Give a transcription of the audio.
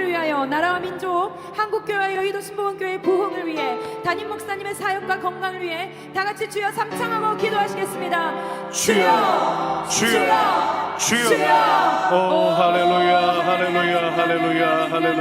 평화를 위하여 나라와 민족, 한국교회 여의도 순복음교회 부흥을 위해 담임 목사님의 사역과 건강을 위해 다 같이 주여 삼창하고 기도하시겠습니다. 주여, 주여, 주여. 주여. 오 할렐루야, 할렐루야, 할렐루야, 할렐루야.